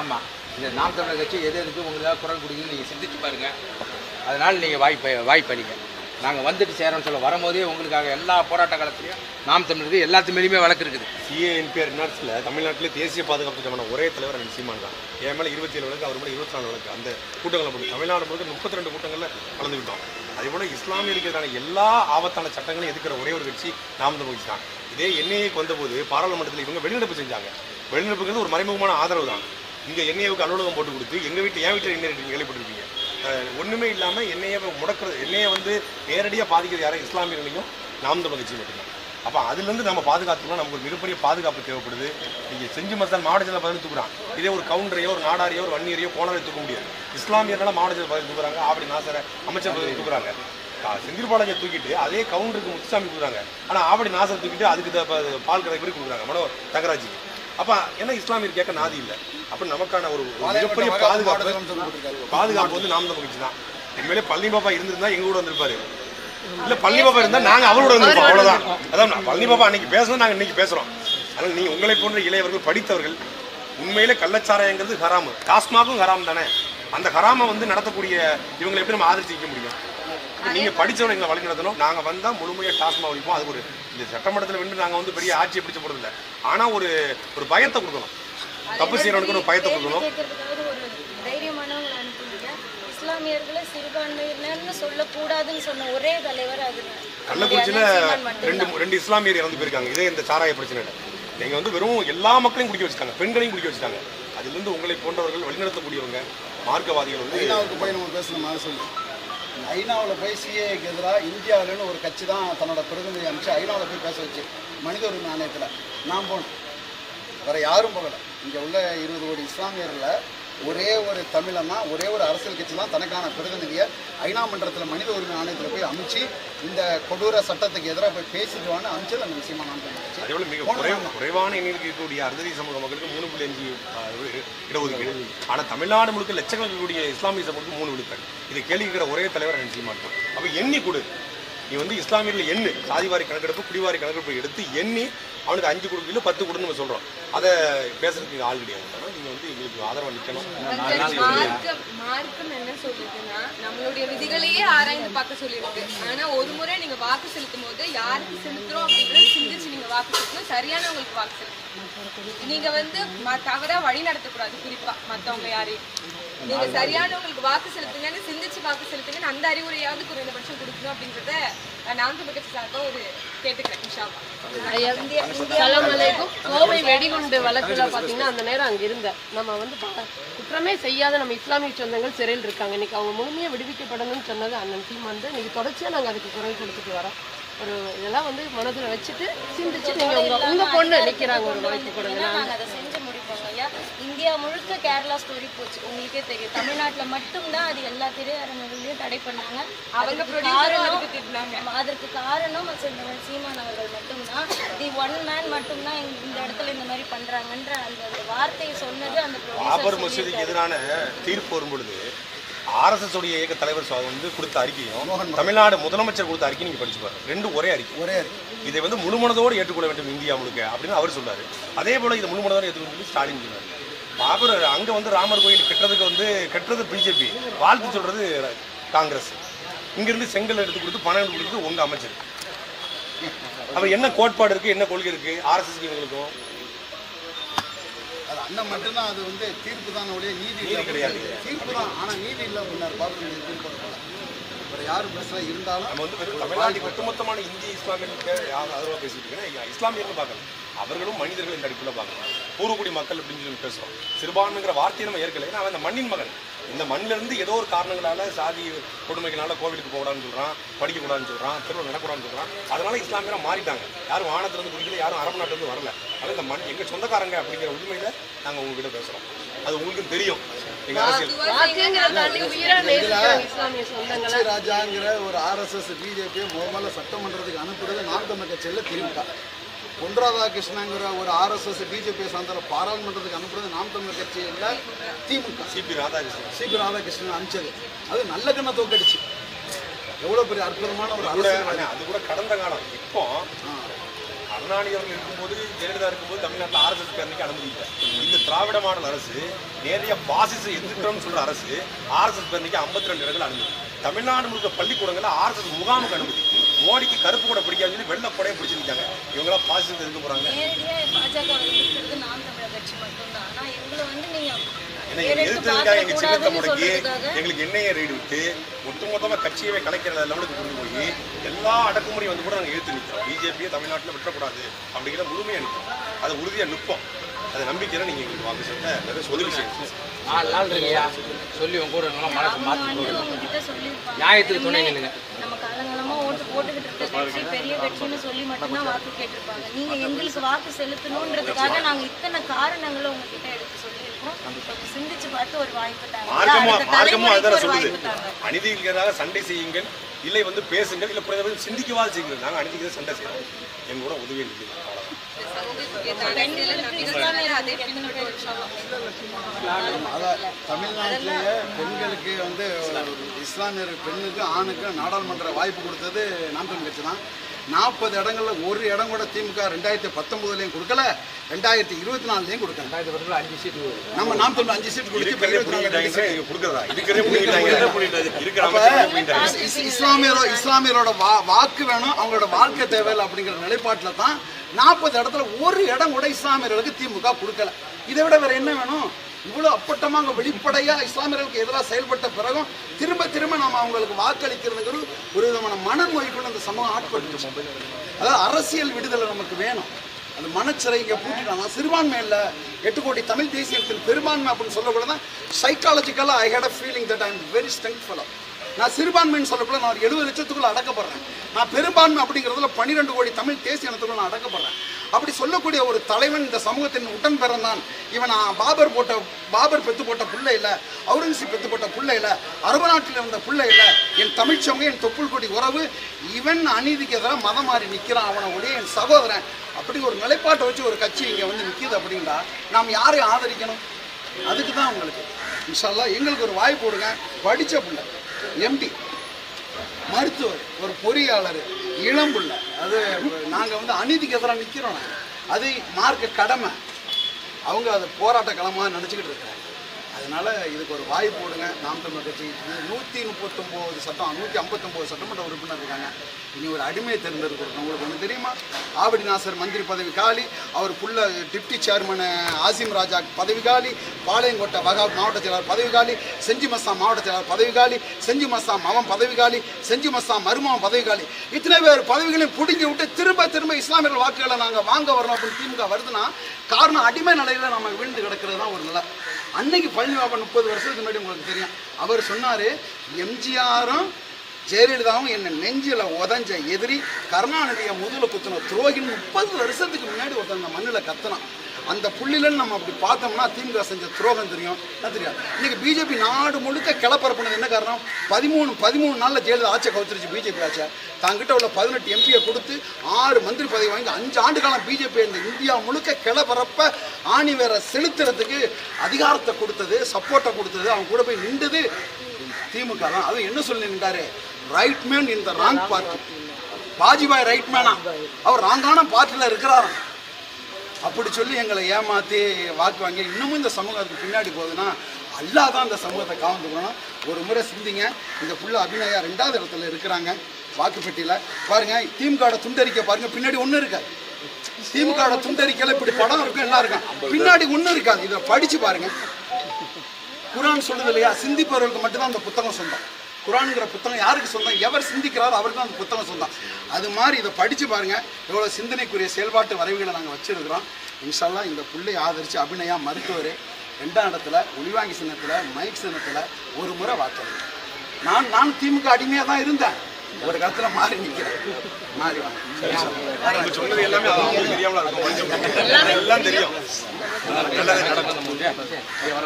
ஆமாம் இந்த நாம் தமிழர் கட்சி எது எதுக்கு உங்களுக்காக குரல் கொடுக்குதுன்னு நீங்கள் சிந்திச்சு பாருங்கள் அதனால் நீங்கள் வாய்ப்பு வாய்ப்பளிங்க நாங்கள் வந்துட்டு சேரோம்னு சொல்ல வரும்போதே உங்களுக்காக எல்லா போராட்ட காலத்துலையும் நாம் தமிழருக்கு எல்லாத்து மேலேயுமே வழக்கு இருக்குது. சிஏஎன்பிஆர் நேரத்தில் தமிழ்நாட்டிலே தேசிய பாதுகாப்பு சட்டமான ஒரே தலைவர் அண்ணன் சீமான் தான். என் மேலே இருபத்தி ஏழு வழக்கு அவர் மேலே இருபத்தி நாலு வழக்கு. அந்த கூட்டங்களை போட்டு தமிழ்நாடு முழுக்க முப்பத்தி ரெண்டு கூட்டங்களில் கலந்துக்கிட்டோம். அதே போல் இஸ்லாமியருக்கு எதிரான எல்லா ஆபத்தான சட்டங்களையும் எதிர்க்கிற ஒரே ஒரு கட்சி நாம் தமிழ் கட்சி தான். இதே என்ஐஏக்கு வந்தபோது பாராளுமன்றத்தில் இவங்க வெளிநடப்பு செஞ்சாங்க. வெளிநடப்புங்கிறது ஒரு மறைமுகமான ஆதரவு தான். இங்கே என்ஐஏவுக்கு அலுவலகம் போட்டு கொடுத்து எங்கள் வீட்டில் என் வீட்டில் என்ன நீங்கள் கேள்விப்பட்டிருப்பீங்க ஒன்றுமே இல்லாமல் எண்ணெயை முடக்கிறது என்ஐஏ வந்து நேரடியாக பாதிக்கிறது யாரும் இஸ்லாமியர்களையும் நாம் தமிழ் கட்சி மட்டும்தான். அப்போ அதுலேருந்து நம்ம பாதுகாத்துக்கணும் நமக்கு ஒரு மிகப்பெரிய பாதுகாப்பு தேவைப்படுது. நீங்கள் செஞ்சு மசால் மாவட்டத்தில் பதினஞ்சு தூக்குறான். இதே ஒரு கவுண்டரையோ ஒரு நாடாரியோ ஒரு வன்னியரையோ கோணரை தூக்க முடியாது. இஸ்லாமியர்களால் மாவட்டத்தில் பதினஞ்சு தூக்குறாங்க ஆபடி நாசர அமைச்சர் பதினஞ்சு தூக்குறாங்க. செந்தில் பாலாஜியை தூக்கிட்டு அதே கவுண்டருக்கு முத்துசாமி கொடுக்குறாங்க ஆனால் ஆவடி நாசர் தூக்கிட்டு அதுக்கு பால் கரை மாதிரி கொடுக்குறாங்க. மனோ தங்கராஜிக்கு. அப்போ ஏன்னா இஸ்லாமியர் கேட்க நாதி இல்லை. அப்போ நமக்கான ஒரு மிகப்பெரிய பாதுகாப்பு பாதுகாப்பு வந்து நாம் கட்சி தான் உண்மையிலே பழனி பாப்பா இருந்திருந்தா எங்க கூட வந்திருப்பாரு. இல்ல பழனி பாப்பா இருந்தா நாங்க அவரோட வந்திருப்போம் அவ்வளவுதான். அதான் பழனி பாப்பா அன்னைக்கு பேசணும் நாங்க இன்னைக்கு பேசுறோம். அதனால நீங்க உங்களை போன்ற இளையவர்கள் படித்தவர்கள் உண்மையிலே கள்ளச்சாராயங்கிறது ஹராமு. டாஸ்மாகும் ஹராம் தானே. அந்த ஹராமை வந்து நடத்தக்கூடிய இவங்களை எப்படி நம்ம ஆதரிச்சு வைக்க முடியும்? இப்ப நீங்க படிச்சவங்க எங்களை வழி நடத்தணும் நாங்க வந்தா முழுமையா டாஸ்மா ஒழிப்போம் அது ஒரு இந்த சட்டமன்றத்தில் வென்று நாங்க வந்து பெரிய ஆட்சியை பிடிச்ச போறது இல்ல ஆனா ஒரு ஒரு பயத்தை கொடுக்கணும். தப்பு செய்யறவனுக்கு ஒரு பயத்தை கொடுக்கணும். கேட்கறதுக்காவது ஒரு தைரியமானவங்களை அனுப்புனீங்க இஸ்லாமியர்களை சிறுபான்மையினர்னு சொல்லக்கூடாதுன்னு சொன்ன ஒரே தலைவர் அது. கள்ளக்குறிச்சியில. ரெண்டு ரெண்டு இஸ்லாமியர் இறந்து போயிருக்காங்க. இதே இந்த சாராய பிரச்சனையில நீங்க வந்து வெறும் எல்லா மக்களையும் குடிக்க வச்சுட்டாங்க. பெண்களையும் குடிக்க வச்சுட்டாங்க. அதுல இருந்து உங்களை போன்றவர்கள் வழிநடத்தக்கூடியவங்க மார்க்கவாதிகள் வந்து ஐநாவுக்கு போய் நம்ம பேசணுமா சொல்லி ஐநாவில் போய் சிஏக்கு எதிராக இந்தியாவிலன்னு ஒரு கட்சி தான் தன்னோட பிரதிநிதி அமைச்சு ஐநாவில் போய் பேச வச்சு. மனித உரிமை ஆணையத்தில். நான் போனேன். வேறு யாரும் போகலை. இங்கே உள்ள இருபது கோடி இஸ்லாமியரில் ஒரே ஒரு தமிழனா ஒரே ஒரு அரசியல் கட்சி தான் தனக்கான பிரதிநிதியை ஐநா மன்றத்தில் மனித உரிமை ஆணையத்தில் போய் அமைச்சு இந்த கொடூர சட்டத்துக்கு எதிராக போய் பேசிட்டு வான்னு அமைச்சது அந்த விஷயமா நான் கட்சி அதே போல மிக குறை குறைவான எண்ணிக்கை இருக்கக்கூடிய அறுதறி சமூக மக்களுக்கு மூணு புள்ளி அஞ்சு இடஒதுக்கீடு. ஆனா தமிழ்நாடு முழுக்க லட்சக்கணக்கில் இருக்கக்கூடிய இஸ்லாமிய சமூகத்துக்கு மூணு விழுக்காடு. இதை கேள்வி கேட்கிற ஒரே தலைவர் நினைச்சு மாட்டோம் அப்ப எண்ணி கொடு. நீ வந்து இஸ்லாமியர்கள் எண்ணு. சாதிவாரி கணக்கெடுப்பு குடிவாரி கணக்கெடுப்பு எடுத்து எண்ணி அவனுக்கு அஞ்சு கொடுக்கு இல்லை பத்து கொடுன்னு நம்ம சொல்றோம். அதை பேசுறதுக்கு ஆள் கிடையாது ஆனா நீங்க வந்து எங்களுக்கு ஆதரவா நிக்கணும். மார்க்கம் மார்க்கம் என்ன சொல்லுதுன்னா நம்மளுடைய விதிகளையே ஆராய்ந்து பார்க்க சொல்லியிருக்கு. ஆனா ஒரு முறை நீங்க வாக்கு செலுத்தும் போது யாருக்கு செலுத்துறோம் அப்படிங்கறத சிந்திச்சு நீங்க வாக்கு செலுத்தணும். சரியானவங்களுக்கு வாக்கு செலுத்தணும். நீங்க வந்து ம- தவறா வழி நடத்தக்கூடாது குறிப்பா மத்தவங்க யாரையும். நீங்க சரியானவங்களுக்கு வாக்கு செலுத்துங்கன்னு சிந்திச்சு வாக்கு செலுத்துங்கன்னு அந்த அறிவுரையாவது குறைந்தபட்சம் கொடுக்கணும் அப்படின்றத அஹ், நான் தமிழ் கட்சி சார்பா ஒரு கேட்டுக்கிறேன் இன்ஷால்லா. சலாம் அலைக்கும். கோவை வெடிகுண்டு வழக்குல பாத்தீங்கன்னா அந்த நேரம் அங்க இருந்த. நம்ம வந்து குற்றமே செய்யாத நம்ம இஸ்லாமிய சொந்தங்கள் சிறையில் இருக்காங்க. இன்னைக்கு அவங்க முழுமையா விடுவிக்கப்படணும்னு சொன்னது அண்ணன் டீம் வந்து இன்னைக்கு தொடர்ச்சியா நாங்க அதுக்கு குரல் கொடுத்துட்டு வரோம். ஒரு இதெல்லாம் வந்து மனதுல வச்சுட்டு சிந்திச்சு நீங்க உங்க உங்க பொண்ணு நிக்கிறாங்க ஒரு வாய்ப்பு கொடுங்க. இந்தியா முழுக்க கேரளா ஸ்டோரி போச்சு. உங்களுக்கே தெரியும். தமிழ்நாட்டில் மட்டும்தான் அது எல்லா திரையரங்குகளையும் தடை பண்ணாங்க. அவங்க காரணம் அதற்கு காரணம் செந்தமிழ் சீமான் அவர்கள் மட்டும்தான். தி ஒன் மேன் மட்டும்தான் இந்த- இந்த இடத்துல இந்த மாதிரி பண்றாங்கன்ற அந்த அந்த வார்த்தையை சொன்னது அந்த ப்ரொடியூசர் எதிரான தீர்ப்பு வரும் பொழுது ஆர்எஸ்எஸ் உடைய இயக்க தலைவர் வந்து கொடுத்த அறிக்கையும் தமிழ்நாடு முதலமைச்சர் கொடுத்த அறிக்கை நீங்க படிச்சு பாருங்க. ரெண்டும் ஒரே அறிக்கை. ஒரே அறிக்கை. இதை வந்து முழுமனதோடு ஏற்றுக்கொள்ள வேண்டும் இந்தியா முழுக்க அப்படின்னு அவர் சொன்னாரு. அதே போல இதை முழுமனதோடு ஏற்றுக்கொள்ள சொல்லி ஸ்டாலின் சொன்னார். பாபர் அங்க வந்து ராமர் கோயில் கட்டுறதுக்கு வந்து கட்டுறது பிஜேபி. வாழ்த்து சொல்றது காங்கிரஸ். இங்கிருந்து செங்கல் எடுத்து கொடுத்து பணம் எடுத்து கொடுத்து உங்க அமைச்சர். அப்ப என்ன கோட்பாடு இருக்கு என்ன கொள்கை இருக்கு ஆர்எஸ்எஸ் இவங்களுக்கும்? அது அண்ணன் மட்டும்தான் அது வந்து தீர்ப்பு தான் ஒழிய நீதி கிடையாது. தீர்ப்பு தான் ஆனா நீதி இல்லை அப்படின்னாரு பாபு தீர்ப்பு யாரும் பேசல இருந்தாலும் நம்ம வந்து வெறும் தமிழ்நாட்டில் ஒட்டுமொத்தமான இந்திய இஸ்லாமியர்களுக்கு யார் ஆதரவாக பேசிட்டு இருக்கேன்னா இஸ்லாமியர்கள் பார்க்கணும் அவர்களும் மனிதர்கள் இந்த அடிப்பில் பார்க்கணும் பூர்வக்குடி மக்கள் அப்படின்னு சொல்லி பேசுகிறோம் சிறுபான்மைங்கிற வார்த்தையை நம்ம ஏற்கல. ஏன்னா அவன் இந்த மண்ணின் மகன். இந்த மண்ணில இருந்து ஏதோ ஒரு காரணங்களால சாதி கொடுமைகளால கோவிலுக்கு போகக்கூடாதுன்னு சொல்றான் படிக்கக்கூடாதுன்னு சொல்றான் திருவிழா நடக்கூடாதுன்னு சொல்றான். அதனால இஸ்லாமியரா மாறிட்டாங்க. யாரும் வானத்துல இருந்து குடிக்கல யாரும் அரபு நாட்டுல இருந்து வரல. அதனால இந்த மண் எங்க சொந்தக்காரங்க அப்படிங்கிற உரிமையில நாங்க உங்ககிட்ட பேசுறோம். அது உங்களுக்கும் தெரியும். எங்க அரசியல். ராஜாங்கிற ஒரு ஆர்எஸ்எஸ் பிஜேபி முதல்ல சட்டமன்றத்துக்கு அனுப்புறது நாம் தமிழ் கட்சியில் திமுக. பொன் ராதாகிருஷ்ணங்கிற ஒரு ஆர்எஸ்எஸ் பிஜேபி சார்ந்த பாராளுமன்றத்துக்கு அனுப்புறது நாம் தமிழ் கட்சி இல்லை திமுக. C P Radhakrishnan. C P Radhakrishnan அனுப்பிச்சது. அது நல்ல கண்ணை தோக்கடிச்சு. எவ்வளவு பெரிய அற்புதமான ஒரு அது கூட கடந்த காலம். இப்போ கருணாநிதி அவர்கள் இருக்கும்போது ஜெயலலிதா இருக்கும்போது தமிழ்நாட்டில் ஆர்எஸ்எஸ் பேரணிக்கு அனுமதி இல்லை. இந்த திராவிட மாடல் அரசு நேரடியாக பாசிச எதிர்க்கிறோம்னு சொல்ற அரசு ஆர்எஸ்எஸ் பேரணிக்கு 52 ரெண்டு இடங்கள் அனுமதி. தமிழ்நாடு முழுக்க பள்ளிக்கூடங்களில் ஆர்எஸ்எஸ் முகாமுக்கு அனுமதி. மோடிக்கு கருப்பு கூட பிடிக்காதுன்னு சொல்லி வெள்ளை பிடிச்சிருக்காங்க. இவங்களா பாசிசத்தை எதுக்கு போறாங்க. பாஜக இருக்கிறது நாம் தமிழர் கட்சி மட்டும்தான். ஆனா எங்களை வந்து நீங்க எதிர்த்ததுக்காக எங்க சின்னத்தை முடக்கி எங்களுக்கு எண்ணெயை ரைடு விட்டு ஒட்டுமொத்தமா கட்சியவே கலைக்கிற லெவலுக்கு கொண்டு போய் எல்லா அடக்குமுறையும் வந்து கூட நாங்கள் எடுத்து நிற்கிறோம் பிஜேபியை தமிழ்நாட்டில் விட்டுறக்கூடாது அப்படிங்கிற முழுமையாக நிற்போம் அதை உறுதியாக நிற்போம் அதை நம்பிக்கையில நீங்க எங்களுக்கு வாக்கு சொல்ல உதவி செய்யணும். நாலு நாள் இருங்கய்யா சொல்லி உங்க கூட மனசு மாற்றி நியாயத்துக்கு துணை நில்லுங்க. நம்ம காலங்காலமா ஓட்டு போட்டுக்கிட்டு இருக்க கட்சி பெரிய கட்சின்னு சொல்லி மட்டும்தான் வாக்கு கேட்டிருப்பாங்க. நீங்க எங்களுக்கு வாக்கு செலுத்தணுன்றதுக்காக நாங்க இத்தனை காரணங்களை உங்ககிட்ட எடுத்து சொல்லியிருக்கோம் எதிராக சண்டை செய்யுங்கள். இல்லை வந்து பேசுங்கள். இல்லை குறைந்தபட்சம் சிந்திக்கவாது செய்யுங்கள். நாங்கள் அநீதிக்கு சண்டை செய்யறோம். எங்களோட உதவி இருக்குது தமிழ்நாட்டிலேயே பெண்களுக்கு வந்து இஸ்லாமியர் பெண்ணுக்கு ஆணுக்கு நாடாளுமன்ற வாய்ப்பு கொடுத்தது நாம் தமிழ் கட்சி தான். நாற்பது இடங்கள்ல ஒரு இடம் கூட திமுக ரெண்டாயிரத்தி பத்தொன்பதுலையும் கொடுக்கல ரெண்டாயிரத்தி இருபத்தி நாலுலையும் கொடுக்கல. ரெண்டாயிரத்தி பத்துல அஞ்சு சீட்டு நம்ம நாம் தமிழ் அஞ்சு சீட் கொடுத்து இருபத்தி இஸ்லாமியரோ இஸ்லாமியரோட வா வாக்கு வேணும் அவங்களோட வாழ்க்கை தேவையில்லை அப்படிங்கிற நிலைப்பாட்டில் தான் நாற்பது இடத்துல ஒரு இடம் கூட இஸ்லாமியர்களுக்கு திமுக கொடுக்கல. இதை விட வேற என்ன வேணும்? இவ்வளோ அப்பட்டமாக அங்கே வெளிப்படையாக இஸ்லாமியர்களுக்கு எதிராக செயல்பட்ட பிறகும் திரும்ப திரும்ப நம்ம அவங்களுக்கு வாக்களிக்கிறதுங்கிற ஒரு விதமான மனநோய்க்குள்ள அந்த சமூகம் ஆட்பட்டு அதாவது அரசியல் விடுதலை நமக்கு வேணும். அந்த மனச்சிறை இங்கே பூட்டிட்டாங்க சிறுபான்மை இல்லை. எட்டு கோடி தமிழ் தேசியத்தில் பெரும்பான்மை அப்படின்னு சொல்லக்கூட தான் சைக்காலஜிக்கலாக I hate a feeling that I am very strong fellow நான் சிறுபான்மைன்னு சொல்லப்போல நான் ஒரு எழுபது லட்சத்துக்குள்ள அடக்கப்படுறேன். நான் பெரும்பான்மை அப்படிங்கிறதுல பன்னிரெண்டு கோடி தமிழ் தேசிய இனத்துக்குள்ள நான் அடக்கப்படுறேன். அப்படி சொல்லக்கூடிய ஒரு தலைவன் இந்த சமூகத்தின் உடன் பிறந்தான். இவன் பாபர் போட்ட பாபர் பெத்து போட்ட பிள்ளை இல்லை அவுரங்கசீப் பெத்து போட்ட பிள்ளை இல்லை அரபு நாட்டில் இருந்த பிள்ளை இல்லை. என் தமிழ்ச்சவங்க என் தொப்புள் கொடி உறவு இவன் அநீதிக்கு எதிராக மதம் மாறி நிற்கிறான் அவனை ஒரே என் சகோதரன். அப்படி ஒரு நிலைப்பாட்டை வச்சு ஒரு கட்சி இங்கே வந்து நிற்கிது அப்படின்னா நாம் யாரை ஆதரிக்கணும்? அதுக்கு தான் உங்களுக்கு. இன்ஷால்லா எங்களுக்கு ஒரு வாய்ப்பு கொடுங்க. படித்த பிள்ளை எம்டி மருத்துவர் ஒரு பொறியாளர் இளம்புள்ள அது நாங்கள் வந்து அநீதிக்கு எதிராக நிற்கிறோம் அது மார்க்க கடமை. அவங்க அதை போராட்ட களமாக நினச்சிக்கிட்டு இருக்காங்க. அதனால இதுக்கு ஒரு வாய்ப்பு கொடுங்க. நாம் தமிழ் கட்சி நூற்றி முப்பத்தொம்போது சட்டம் நூற்றி ஐம்பத்தொம்போது சட்டமன்ற உறுப்பினர் இருக்காங்க. இனி ஒரு அடிமையை தேர்ந்தெடுக்கணும் உங்களுக்கு ஒன்று தெரியுமா? ஆவடி நாசர் மந்திரி பதவி காலி அவர் புள்ள டிப்டி சேர்மன் ஆசிம் ராஜா பதவி காலி பாளையங்கோட்டை வகாப் மாவட்ட செயலாளர் பதவி காலி செஞ்சி மஸ்தான் மாவட்ட செயலாளர் பதவி காலி செஞ்சி மஸ்தான் மவன் பதவி காலி செஞ்சி மஸ்தான் மருமகன் பதவி காலி. இத்தனை பேர் பதவிகளையும் பிடுங்கி விட்டு திரும்ப திரும்ப இஸ்லாமியர்கள் வாக்குகளை நாங்கள் வாங்க வரணும் அப்படின்னு திமுக வருதுன்னா காரணம் அடிமை நிலையில் நம்ம வீழ்ந்து கிடக்கிறது தான் ஒரு நிலை. அன்னைக்கு பழனி பாபா முப்பது வருஷத்துக்கு முன்னாடி உங்களுக்கு தெரியும். அவர் சொன்னார் எம்ஜிஆரும் ஜெயலலிதாவும் என்னை நெஞ்சில் உதஞ்ச எதிரி கருணாநிதியை முதுகில் குத்தின துரோகின்னு முப்பது வருஷத்துக்கு முன்னாடி ஒருத்தன் அந்த மண்ணில் கத்தனான். அந்த புள்ளிலன்னு நம்ம அப்படி பார்த்தோம்னா திமுக செஞ்ச துரோகம் தெரியும். என்ன தெரியும் இன்னைக்கு பிஜேபி நாடு முழுக்க கிளப்பரப்புனது என்ன காரணம்? பதிமூணு பதிமூணு நாளில் ஜெயலலிதா ஆட்சியை கவுத்துருச்சு பிஜேபி ஆட்சியை தங்கிட்ட உள்ள பதினெட்டு எம்பியை கொடுத்து ஆறு மந்திரி பதவி வாங்கி அஞ்சு ஆண்டு காலம் பிஜேபி இந்த இந்தியா முழுக்க கிளப்பரப்ப ஆணி வேற செலுத்துறதுக்கு அதிகாரத்தை கொடுத்தது சப்போர்ட்டை கொடுத்தது அவங்க கூட போய் நின்றது திமுக தான். அது என்ன சொல்லி நின்றாரு? Right man in the wrong party Vajpayee right மேனா அவர் ராங்கான பார்ட்டியில் இருக்கிறாராம். அப்படி சொல்லி எங்களை ஏமாற்றி வாக்கு வாங்கி இன்னமும் இந்த சமூகம் அதுக்கு பின்னாடி போகுதுன்னா அல்லாஹ் தான் இந்த சமூகத்தை காவந்துக்கணும் ஒரு முறை சிந்திங்க. இந்த புள்ள அபிநயா ரெண்டாவது இடத்துல இருக்கிறாங்க. வாக்குப்பட்டியில் பாருங்க திமுகவோட துண்டறிக்க பாருங்க. பின்னாடி ஒன்றும் இருக்காது திமுக துண்டறிக்கையில் இப்படி படம் இருக்கும் எல்லாம் இருக்கும். பின்னாடி ஒன்றும் இருக்காது. இதை படிச்சு பாருங்க. குரான் சொல்லுது இல்லையா? சிந்திப்பவர்களுக்கு மட்டும்தான் அந்த புத்தகம் சொந்தம். குரானுங்கிற புத்தகம் யாருக்கு சொந்தம்? எவர் சிந்திக்கிறாரோ அவருக்கு தான் அந்த புத்தகம் சொந்தம். அது மாதிரி இதை படித்து பாருங்க. எவ்வளோ சிந்தனைக்குரிய செயல்பாட்டு வரைவுகளை நாங்கள் வச்சிருக்கிறோம். இன்ஷால்லா இந்த புள்ளை ஆதரித்து அபிநயா மருத்துவர் ரெண்டாம் இடத்துல ஒளிவாங்கி சின்னத்தில் மைக் சின்னத்தில் ஒரு முறை வாக்களிங்க. நான் நான் திமுக அடிமையாக தான் இருந்தேன். ஒரு காலத்துல மாறி நிற்கிறேன் மாறி வாங்க சொன்னது எல்லாமே அவங்களுக்கு தெரியாமல இருக்கும். எல்லாம் தெரியும்.